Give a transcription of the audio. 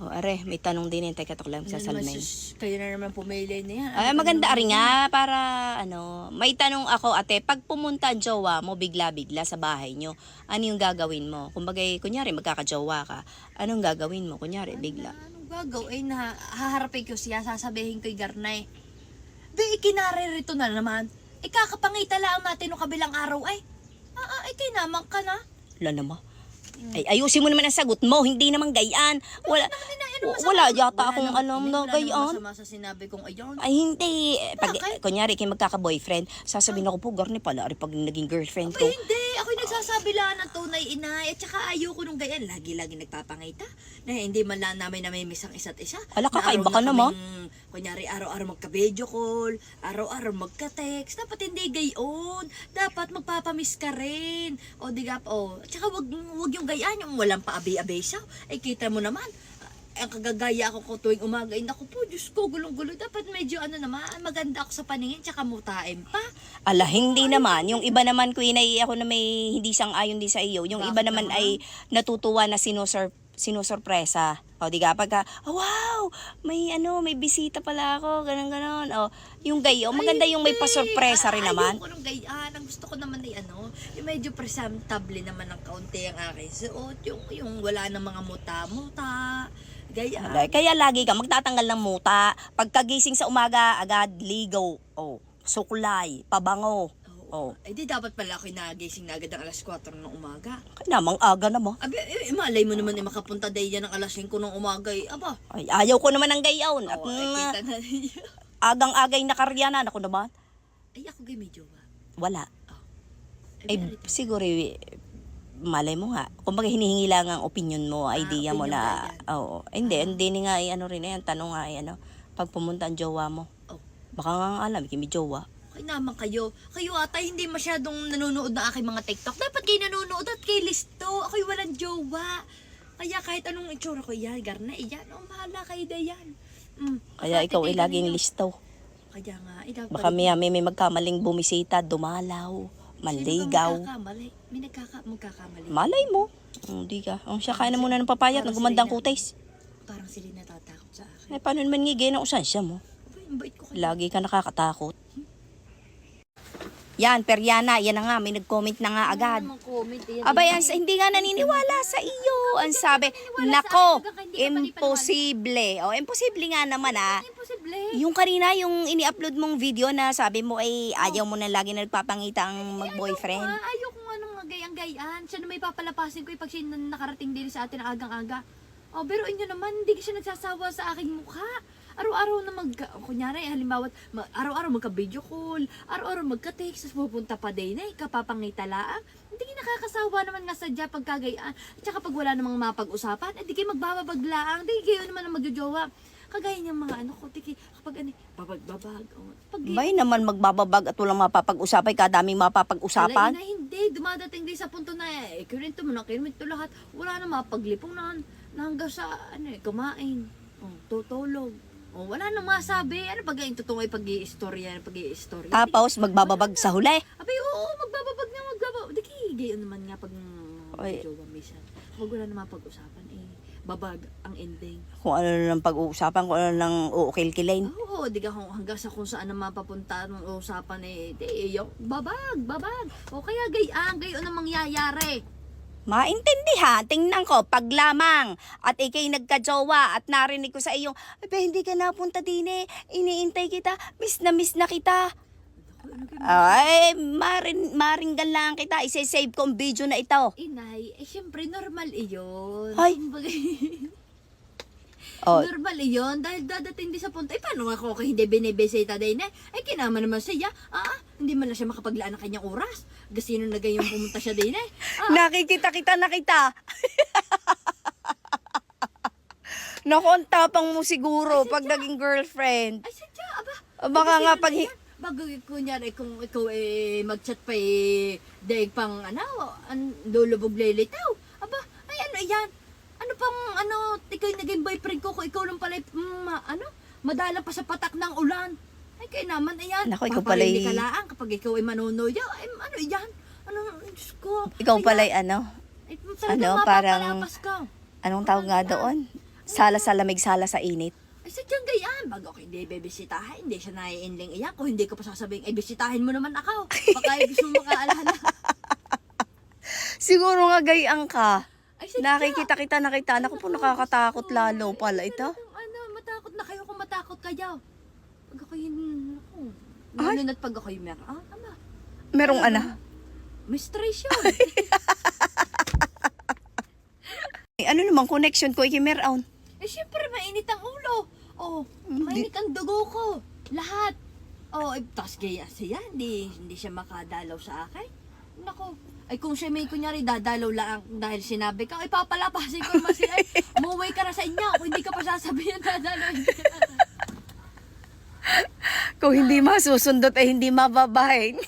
O, are, may tanong din yung teka tuklam sa Ano sus, kayo na naman pumili na yan. Ay, Ano maganda pa rin nga para ano, may tanong ako ate, pag pumunta ang jowa mo bigla-bigla sa bahay nyo, ano yung gagawin mo? Kumbaga, kunyari magkakajowa ka, anong gagawin mo? Kunyari, bigla. Anong gagawin na haharapin ko siya, sasabihin ko'y garnay. Di, ikinaririto na naman. Ikakapangita lang natin no kabilang araw ay. Ah, ah, ay naman ka na. Wala naman. Ay, ayusin mo naman ang sagot mo, hindi naman gayaan. Wala, Ano? Wala yata Wala akong alam na wala gayaan. masama sa sinabi kong ayon. Ay, hindi. Pag, Bakit? kunyari, kayo magkaka-boyfriend, sasabihin ako po, garni pala, ari pag naging girlfriend ko. Ay, hindi. Ako'y nagsasabi lang ng tunay inay. At saka ayoko nung ganyan. Lagi-lagi nagpapangita. Na hindi man lang namin namimiss ang isa't isa. Ala, Na kakaiba araw ka na naman. kaming, Kunyari, araw-araw magka-video call. Araw-araw magka-text. Dapat hindi gayon. Dapat magpapamiss ka rin. O, di ka, o. At saka wag, wag yung gayaan. Yung walang paabi-abay siya. Ay, kita mo naman. Ang kagagaya ako ko tuwing umaga. Ay, naku po, Diyos ko, gulong-gulo. Dapat medyo ano naman, maganda ako sa paningin. Tsaka mutaim pa. Ala, hindi naman. Yung iba naman, Queen, ay ako na may hindi sang ayon din sa iyo. Yung iba naman naman? ay natutuwa na sinusur sinusurpresa. O, di ka, pagka, oh, wow, may ano, may bisita pala ako, ganun, ganun. O, yung gayo, maganda yung may Ay, pasurpresa rin ay, naman. Ayoko nung gayaan. Ang gusto ko naman ay ano, yung medyo presentable naman ng kaunti ang aking suot. Yung, yung wala ng mga muta-muta. Alay, Kaya lagi ka magtatanggal ng muta. Pagkagising sa umaga, agad ligaw. O, suklay, pabango. Oh. Eh di dapat pala ako nagising na agad ang alas 4 ng umaga. Kaya namang aga naman. Abi, eh, malay mo naman eh makapunta day yan ng alas 5 ng umaga eh. Aba. Ay, ayaw ko naman ng gayaon. At Oo, ay, kita na agang-agay na karyanan ako naman. Ay, ako gay medyo ba? Wala. Ay, Eh, binarita. siguro, eh, malay mo nga. Kumbaga, hinihingi lang ang opinion mo, idea mo opinion na, oo. hindi, hindi ni nga, eh, ano rin na yan, tanong nga, eh, ano, pag pumunta ang jowa mo. Oh. Baka nga alam, kimi jowa. Okay naman kayo. Kayo ata hindi masyadong nanonood ng aking mga TikTok. Dapat kayo nanonood at kay listo. Ako'y walang jowa. Kaya kahit anong itsura ko, yan, garna, yan. Oh, bahala kayo na yan. Mm, Kaya ikaw ay katitigan laging listo. Kaya nga, eh. Baka may, may, may magkamaling bumisita, dumalaw, manligaw. Magkakamali? May nagkaka, magkakamali. Malay mo. Hindi ka. Oh, siya kaya na muna ng papayat, Parang ng gumandang sila na- kutis. Parang sila natatakot sa akin. Eh, paano naman ngigay na usansya mo? Abay, ang bait ko kayo. Lagi ka nakakatakot. Yan, Periana, yan na nga, may nag-comment na nga agad. Eh, yan, ang, hindi nga naniniwala sa iyo. Ang sabi, sa nako, akin, hanggang hindi ka panipaniwala." imposible. O, imposible nga naman ah. Imposible. Yung kanina, yung ini-upload mong video na sabi mo ay ayaw mo na lagi na nagpapangita ang mag-boyfriend. Nga, ayoko nga nung gayang-gayaan. Siya na may papalapasin ko eh, pag siya na- nakarating din sa atin agang-aga. Oh, pero inyo naman, hindi siya nagsasawa sa aking mukha. Araw-araw na mag, kunyari, halimbawa, ma- araw-araw magka-video call, araw-araw magka-text, tapos pupunta pa din eh, kapapangita laang. Hindi kayo nakakasawa naman nga sadya pagkagayaan. At saka pag wala namang mapag-usapan, hindi kayo magbababaglaang, hindi kayo naman ang magjojowa. Kagaya niyang mga ano ko, tiki, kapag ano, babag-babag. Oh, pag Bay naman magbababag at walang mapapag-usapay, kadaming mapapag-usapan. Alay na, hindi. Dumadating din sa punto na eh, kurento mo na, kurento lahat. Wala na mapaglipong na, na hanggang sa, ano eh, kumain. Oh, tutulog. Oh, wala nang masabi. Ano pag yung totoo ay pag-i-istorya, pag-i-istorya. Tapos magbababag sa huli. Abay, oo, magbababag na, magbababag. Di kaya, gayon naman nga pag Ay. jowa minsan. Huwag wala na mapag-usapan eh. Babag ang ending. Kung ano na lang pag-uusapan, kung ano lang uukil-kilain. Oo, di ka kung hanggang sa kung saan na mapapunta ng usapan eh, di, yung babag, babag. O kaya gayaan, gayon ang mangyayari. Maintindihan, tingnan ko, pag lamang at ikay nagka-jowa at narinig ko sa iyong, Abe, hindi ka napunta din eh, iniintay kita, miss na miss na kita. Ay, marin, maringgan lang kita, isasave ko ang video na ito. Inay, eh syempre normal iyon. Ay. Kumbaga, Oh, normal iyon dahil dadating din sa punto. Eh paano ako kung hindi binibisita din eh? Eh kinama naman siya. Ah, hindi man na siya makapaglaan ng kanyang oras. Gasino na gayong pumunta siya din eh. Ah, nakikita kita na kita. Naku, ang tapang mo siguro pag naging girlfriend. ay sadya, aba. Baka Ay, nga gasino pag... yan. Bago kunyari kung ikaw eh mag-chat pa eh daig pang ano, an, lulubog lilitaw. Aba, ay ano yan? Ano pang ano, ikaw yung naging boyfriend ko kung ikaw lang pala mm, ma- ano, madala pa sa patak ng ulan. Ay kaya naman ayan. Naku, ikaw pala Paparinig eh. ka laang kapag ikaw ay manunoya. Ay ano yan? Ano, Diyos ko. Ikaw Ay, pala ano, Ay, ano, parang- ka. anong tawag nga doon? Sala sa lamig, sala sa init. Ay, sadyang gayaan. Bago ako hindi bebisitahin, hindi siya naiinling iyan. Kung hindi ko pa sasabihin, ay bisitahin mo naman ako. Baka ay gusto mo makaalala. Siguro nga gayang ka. Ay. Nakikita kita, nakita. Naku po, nakakatakot lalo pala ito. Ano, matakot na kayo kung matakot kayo. Pag ako yun, ako. Ay. Lalo na't pag ako yung meron. Ah, ama. Merong ana. May stress yun. Ano namang connection ko, ikimeraon? eh, syempre, mainit ang ulo. Oh, mainit ang dugo ko. Lahat. Oh, eh, tas gaya siya. Hindi, hindi siya makadalaw sa akin. Nako. Ay, kung siya may kunyari dadalaw lang dahil sinabi ka, ay papalapasin ko naman siya. Ay, umuwi ka na sa inyo. Kung hindi ka pa sasabihin dadalaw. Kung hindi masusundot ay hindi mababahin.